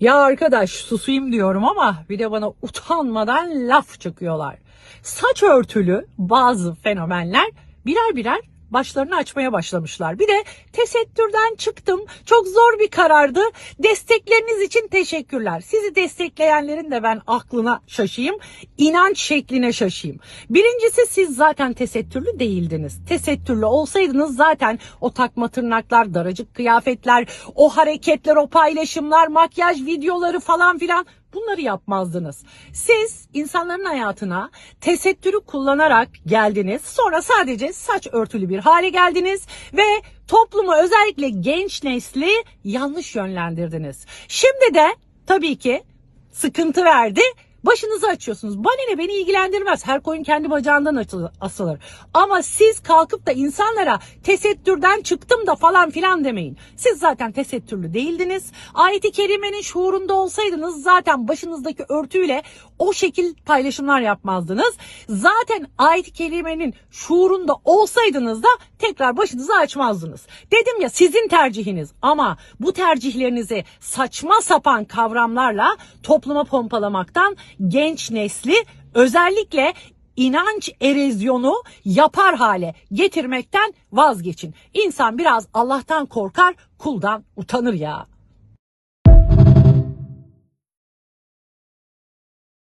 Ya arkadaş susayım diyorum ama bir de bana utanmadan laf çıkıyorlar. Saç örtülü bazı fenomenler birer birer başlarını açmaya başlamışlar. Bir de tesettürden çıktım. Çok zor bir karardı. Destekleriniz için teşekkürler. Sizi destekleyenlerin de ben aklına şaşayım. İnanç şekline şaşayım. Birincisi siz zaten tesettürlü değildiniz. Tesettürlü olsaydınız zaten o takma tırnaklar, daracık kıyafetler, o hareketler, o paylaşımlar, makyaj videoları falan filan bunları yapmazdınız. Siz insanların hayatına tesettürü kullanarak geldiniz. Sonra sadece saç örtülü bir hale geldiniz ve toplumu özellikle genç nesli yanlış yönlendirdiniz. Şimdi de tabii ki sıkıntı verdi. Başınızı açıyorsunuz. Bana ne beni ilgilendirmez. Her koyun kendi bacağından asılır. Ama siz kalkıp da insanlara tesettürden çıktım da falan filan demeyin. Siz zaten tesettürlü değildiniz. Ayet-i Kerime'nin şuurunda olsaydınız zaten başınızdaki örtüyle o şekil paylaşımlar yapmazdınız. Zaten Ayet-i Kerime'nin şuurunda olsaydınız da tekrar başınızı açmazdınız. Dedim ya sizin tercihiniz ama bu tercihlerinizi saçma sapan kavramlarla topluma pompalamaktan genç nesli özellikle inanç erozyonu yapar hale getirmekten vazgeçin. İnsan biraz Allah'tan korkar, kuldan utanır ya.